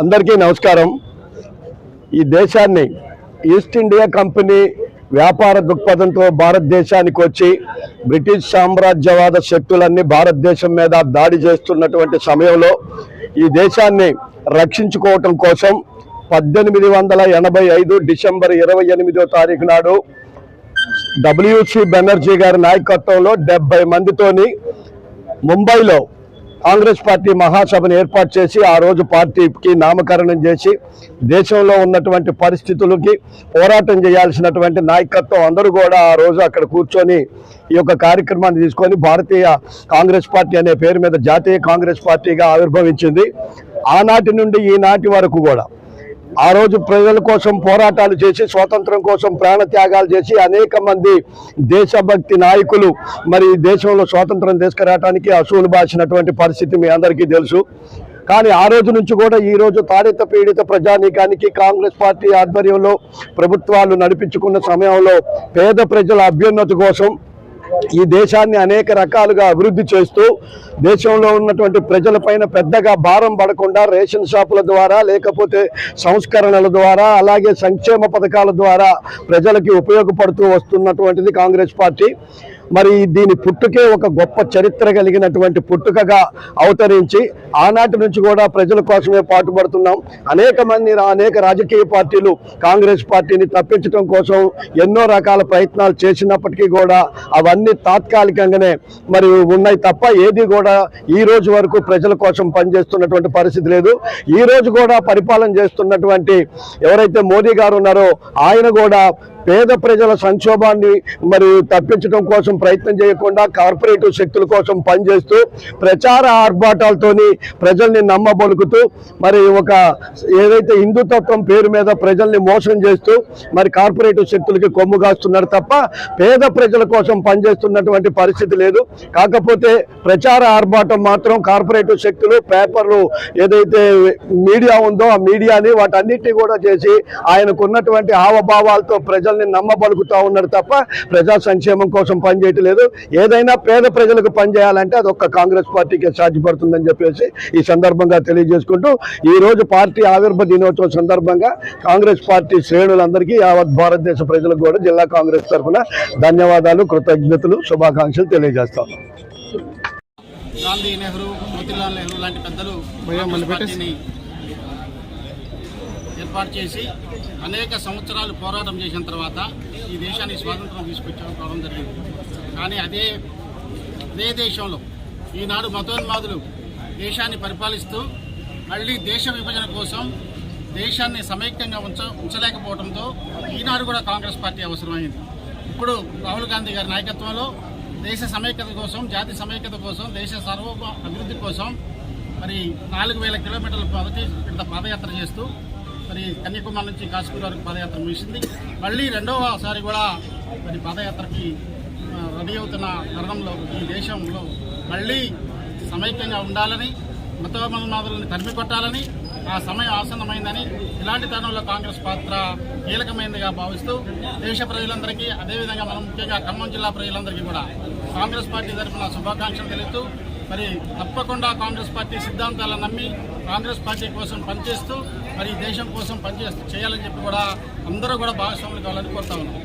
అందరికీ నమస్కారం. ఈ దేశాన్ని ఈస్ట్ ఇండియా కంపెనీ వ్యాపార దృక్పథంతో భారతదేశానికి వచ్చి బ్రిటిష్ సామ్రాజ్యవాద శక్తులన్నీ భారతదేశం మీద దాడి చేస్తున్నటువంటి సమయంలో ఈ దేశాన్ని రక్షించుకోవటం కోసం పద్దెనిమిది వందల ఎనభై ఐదు డిసెంబర్ ఇరవై ఎనిమిదో తారీఖు నాడు డబ్ల్యూసి బెనర్జీ గారి నాయకత్వంలో డెబ్బై మందితోని ముంబైలో కాంగ్రెస్ పార్టీ మహాసభను ఏర్పాటు చేసి ఆ రోజు పార్టీకి నామకరణం చేసి దేశంలో ఉన్నటువంటి పరిస్థితులకి పోరాటం చేయాల్సినటువంటి నాయకత్వం అందరూ కూడా ఆ రోజు అక్కడ కూర్చొని ఈ యొక్క కార్యక్రమాన్ని తీసుకొని భారతీయ కాంగ్రెస్ పార్టీ అనే పేరు మీద జాతీయ కాంగ్రెస్ పార్టీగా ఆవిర్భవించింది. ఆనాటి నుండి ఈనాటి వరకు కూడా ఆ రోజు ప్రజల కోసం పోరాటాలు చేసి స్వాతంత్రం కోసం ప్రాణ త్యాగాలు చేసి అనేక మంది దేశభక్తి నాయకులు మరి దేశంలో స్వాతంత్రం తీసుకురావడానికి అసూలు బాసినటువంటి పరిస్థితి మీ అందరికీ తెలుసు. కానీ ఆ రోజు నుంచి కూడా ఈ రోజు తాడిత పీడిత ప్రజానీకానికి కాంగ్రెస్ పార్టీ ఆధ్వర్యంలో ప్రభుత్వాలు నడిపించుకున్న సమయంలో పేద ప్రజల అభ్యున్నతి కోసం ఈ దేశాన్ని అనేక రకాలుగా అభివృద్ధి చేస్తూ దేశంలో ఉన్నటువంటి ప్రజలపైన పెద్దగా భారం పడకుండా రేషన్ షాపుల ద్వారా లేకపోతే సంస్కరణల ద్వారా అలాగే సంక్షేమ పథకాల ద్వారా ప్రజలకి ఉపయోగపడుతూ వస్తున్నటువంటిది కాంగ్రెస్ పార్టీ. మరి దీని పుట్టుకే ఒక గొప్ప చరిత్ర కలిగినటువంటి పుట్టుకగా అవతరించి ఆనాటి నుంచి కూడా ప్రజల కోసమే పాటుపడుతున్నాం. అనేక మంది అనేక రాజకీయ పార్టీలు కాంగ్రెస్ పార్టీని తప్పించడం కోసం ఎన్నో రకాల ప్రయత్నాలు చేసినప్పటికీ కూడా అవన్నీ తాత్కాలికంగానే మరి ఉన్నాయి తప్ప ఏది కూడా ఈ రోజు వరకు ప్రజల కోసం పనిచేస్తున్నటువంటి పరిస్థితి లేదు. ఈ రోజు కూడా పరిపాలన చేస్తున్నటువంటి ఎవరైతే మోదీ గారు ఉన్నారో ఆయన కూడా పేద ప్రజల సంక్షోభాన్ని మరి తప్పించడం కోసం ప్రయత్నం చేయకుండా కార్పొరేటివ్ శక్తుల కోసం పనిచేస్తూ ప్రచార ఆర్భాటాలతోని ప్రజల్ని నమ్మబలుకుతూ మరి ఒక ఏదైతే హిందుతత్వం పేరు మీద ప్రజల్ని మోసం చేస్తూ మరి కార్పొరేటివ్ శక్తులకి కొమ్ము కాస్తున్నారు తప్ప పేద ప్రజల కోసం పనిచేస్తున్నటువంటి పరిస్థితి లేదు. కాకపోతే ప్రచార ఆర్భాటం మాత్రం కార్పొరేటివ్ శక్తులు పేపర్లు ఏదైతే మీడియా ఉందో ఆ మీడియాని వాటన్నిటిని కూడా చేసి ఆయనకున్నటువంటి హావభావాలతో ప్రజల్ని నమ్మబలుకుతా ఉన్నారు తప్ప ప్రజా సంక్షేమం కోసం పనిచేయట్లేదు. ఏదైనా పేద ప్రజలకు పనిచేయాలంటే అది ఒక్క కాంగ్రెస్ పార్టీకి సాధ్యపడుతుందని చెప్పేసి ఈ సందర్భంగా తెలియజేసుకుంటూ ఈ రోజు పార్టీ ఆవిర్భ దినోత్సవం సందర్భంగా కాంగ్రెస్ పార్టీ శ్రేణులందరికీ యావత్ భారతదేశ ప్రజలకు కూడా జిల్లా కాంగ్రెస్ తరఫున ధన్యవాదాలు కృతజ్ఞతలు శుభాకాంక్షలు తెలియజేస్తాను గాంధీ నెహ్రూ మోతీలాల్ నెహ్రూ లాంటి పెద్దలు ఏర్పాటు చేసి అనేక సంవత్సరాలు పోరాటం చేసిన తర్వాత ఈ దేశానికి స్వాతంత్రం తీసుకొచ్చాం కావడం జరిగింది. కానీ అదే అదే దేశంలో ఈనాడు మతోన్మాదులు దేశాన్ని పరిపాలిస్తూ మళ్ళీ దేశ విభజన కోసం దేశాన్ని సమైక్యంగా ఉంచ ఉంచలేకపోవడంతో ఈనాడు కూడా కాంగ్రెస్ పార్టీ అవసరమైంది. ఇప్పుడు రాహుల్ గాంధీ గారి నాయకత్వంలో దేశ సమైక్యత కోసం జాతి సమైక్యత కోసం దేశ సర్వ అభివృద్ధి కోసం మరి నాలుగు వేల కిలోమీటర్ల మొదటి ఇక్కడ పాదయాత్ర చేస్తూ మరి కన్యాకుమారి నుంచి కాశ్మీర్ వరకు పాదయాత్ర ముగిసింది. మళ్ళీ రెండవసారి కూడా మరి పాదయాత్రకి రెడీ అవుతున్న తరుణంలో ఈ దేశంలో మళ్ళీ సమైక్యంగా ఉండాలని మతోన్మాదులను తరిమి కొట్టాలని ఆ సమయం ఆసన్నమైందని ఇలాంటి తరుణంలో కాంగ్రెస్ పాత్ర కీలకమైనదిగా భావిస్తూ దేశ ప్రజలందరికీ అదేవిధంగా మనం ముఖ్యంగా ఖమ్మం జిల్లా ప్రజలందరికీ కూడా కాంగ్రెస్ పార్టీ తరఫున శుభాకాంక్షలు తెలుపుతూ మరి తప్పకుండా కాంగ్రెస్ పార్టీ సిద్ధాంతాలను నమ్మి కాంగ్రెస్ పార్టీ కోసం పనిచేస్తూ మరి దేశం కోసం పనిచేస్తూ చేయాలని చెప్పి కూడా అందరూ కూడా భాగస్వాములు కావాలని కోరుతా ఉన్నాం.